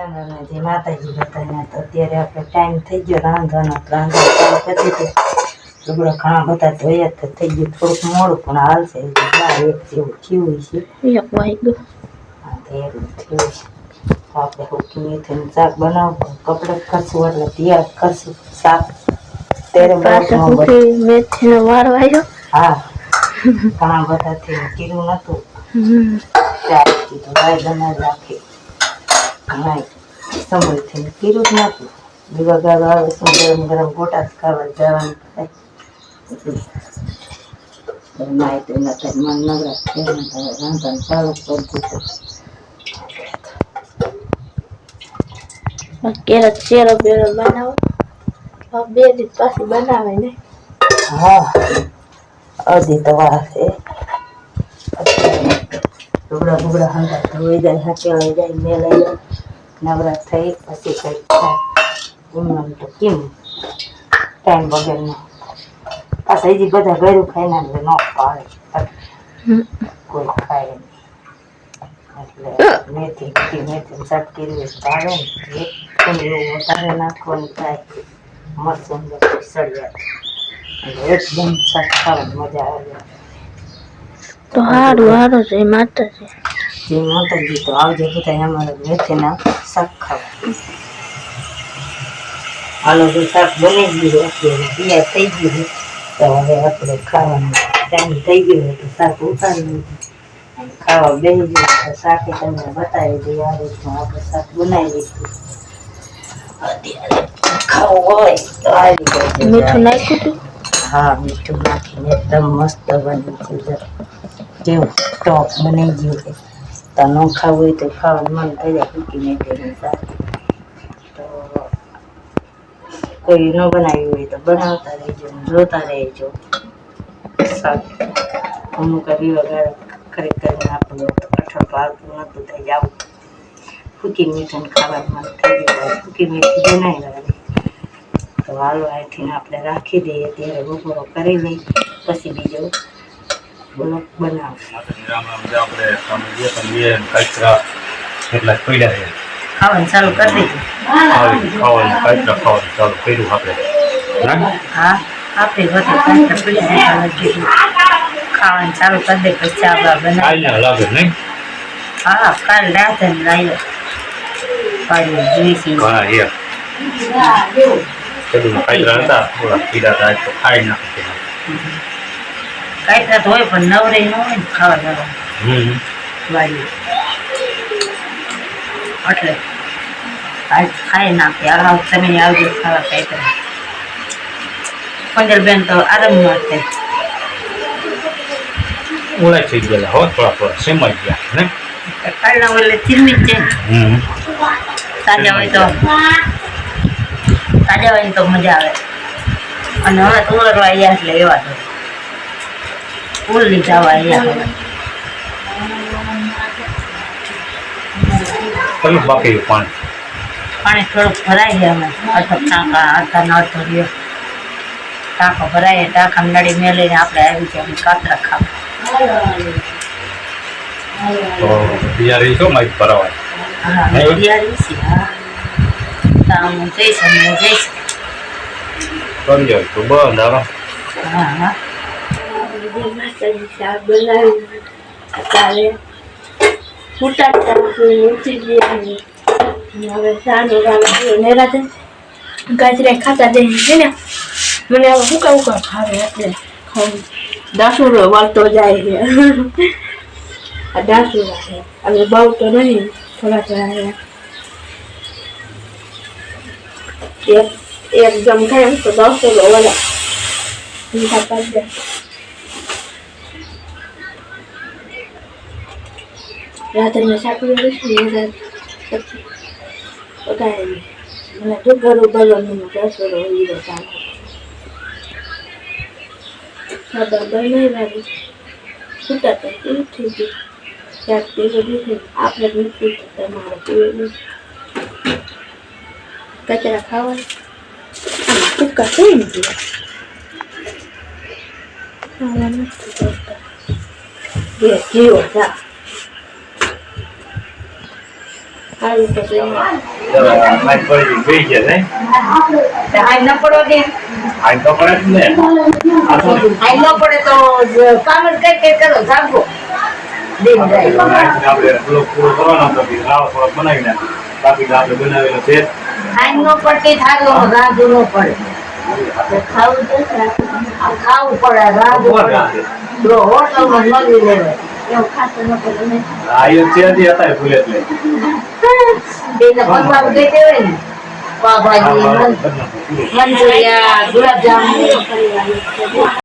જે માતાજી બતાવ્યા તો અત્યારે આપણે ટાઈમ થઈ ગયો રાંધવાનો રાંધવાનો પછી તો લુગડા ઘણા બધા ધોયા તો થઈ ગયું થોડુંક મોડું પણ હાલશે એક જેવું થયું છે. એવું થયું છે. આપણે હુકી મેથીનું શાક બનાવવું કપડાં કરશું એટલે તૈયાર કરશું શાક. ત્યારે મેથીનો વારો આવ્યો. હા ઘણા બધાથી કીધું નતું. ચાલ કીધું ભાઈ બનાવી રાખી. ઘણા સમયથી કીધું જ નથી દીવા ગાવા આવે શું ગરમ ગરમ ગોટા જ ખાવા જવાનું થાય. માહિતી તો એના થાય મન નવરા થઈને હવે રાંધવાનું ચાલુ કરી દીધું. ક્યારેક ચેરો બેરો બનાવો. બે દિવસ પાછી બનાવે ને. હા અધી તો છે. લુગડા બુગડા હંગા ધોઈ જાય હકેલાઈ જાય મેલાઈ નવરા થઈ પછી કંઈક થાય એમનેમ તો કેમ? ટાઈમ વગરનું પાછા હજી બધા ઘરું ખાઈને એટલે ન પાડે કોઈ ખાય નહીં એટલે મેથી મેથી મેથી શાક કર્યું પાડે ને એક વધારે નાખવાનું થાય મરચું સળિયા એટલે એકદમ શાક ખાવાની મજા આવે તો હારું સારું છે માતાજી. જે માતાજી તો આવજો બધા અમારે મેથીના શાક ખાવા આનો તો શાક બની ગયું અત્યારે તૈયાર થઈ ગયું તો હવે આપણે ખાવાનું ટાઈમ થઈ ગયો તો શાક ઉતારી ખાવા બેસી ગયું તો શાક તમને બતાવી દઈએ આ રીતનું આપણે શાક બનાવી લીધું અત્યારે ખાવું હોય તો આવી ગયું મીઠું નાખ્યું હતું હા મીઠું નાખીને એકદમ મસ્ત બની ગયું જેવું ટોપ બની ગયું છે. તનો ખાવું હોય તો ખાવાનું મન થઈ જાય ફૂકી તેની સાથે તો. કોઈ ન બનાવ્યું હોય તો બનાવતા રહેજો, જોતા રહેજો. શાક અમુક આવી વગર ખરેખર આપણું કઠણ ભાવતું નહોતું થઈ જાવ ફૂકી મીઠું ખાવાનું મન થઈ ગયું ફૂકી મીઠી બનાવી લેવાની આઠીને આપણે રાખી દઈએ ત્યારે બપોરો કરી લઈ પછી બીજો બ્લોક બનાવશું. પડ્યા ખાવાનું ચાલુ કરી દીધું. ખાવાનું ચાલુ કર્યું આપણે. હા આપણી વખતે કાંઈ તકલીફ નથી કીધું ખાવાનું ચાલુ કરી દે પછી ચા બનાવી હા કાલ રાતે ને લાવ્યો. પાડી જોઈશી ઘણા એ હતા થોડા પીડા હતા તો ખાઈ નાખે કાંઈ રાત હોય પણ નવરે ન હોય ને ખાવા જવા હમ વાળી એટલે ખાઈ નાખે આ તમે આવજો ખાવા કાંઈ કરે પંદર બેન તો આરામમાં થાય ઓળાઈ થઈ ગયેલા હો થોડા થોડા. સેમાઈ ગયા ને? કાલના ઓલે ચીરમી જ છે. હમ. તાજા હોય તો. તાજા હોય ને તો મજા આવે. અને હવે તો ઉલરવા આવ્યા એટલે એવા તો ફૂલ લીધા હોય અહીંયા હવે. બાકી પાણી. પાણી થોડુંક ભરાઈ ગયા અમે. અડધો ટાંકા અડધા ના અડધો રહ્યો. ટાંકો ભરાય ટાંકા નડી મેલીને આપણે આવી ગયા કાતરા ખાવા. તો તૈયારી છો માઇક ભરાવાય હા બિયારી છે હા. તો હું જઈશ અમે જઈશ કરી જાય તો બંધ આવે હા હા માતાજી શાક બનાવી અત્યારે ફૂટા ઊંચી ગયા હવે સાનું રામ નેરા છે ગાજરે ખાતા દે છે ને મને હવે હુકા હુકા ખાવે એટલે ખાવું દાસુરો વાળતો જાય છે આ દાસુરા છે હવે બહુ તો નહીં થોડા થોડા છે એક એક જમ ખાય એમ તો દાસુરો વાળા મીઠા પાડી દે રાત્રે સાકરી લઈશું ને પછી પકાવી મને તો ઘરું બલવાનું રસોડો હીરો ચાલો સાદા બનાવી લાગી છૂટા તો પૂરું થઈ ગયું ક્યાંક પીવું દીધું આપણે નથી તમારે પીવું કચરા ખાવા આમાં ટૂંકા થઈ ને ગયા ખાવા નથી કરતા જીવો જા ગઈ ગયા નહીં તે હાઈ ન પડો દે આઈ તો પડે જ ને આ તો હાઈ ન પડે તો જ કામ જ કઈ કઈ કરો જાગો આપણે પૂરો કરવાનો હતો બનાવી નાખ બાકી આપણે બનાવેલો છે હાઈ ન પડતી થાલો રાંધુ ન પડે. ખાવું પડે રાંધુ પડે? જો હોટલમાં મળી લેવાય એવું ખાતું ન પડે આ એ છે હતા ભૂલે એટલે એને પંજાબ ગઈ દેવાય ને પાભાજી મં-. મંચુરિયા ગુલાબજાંબુ.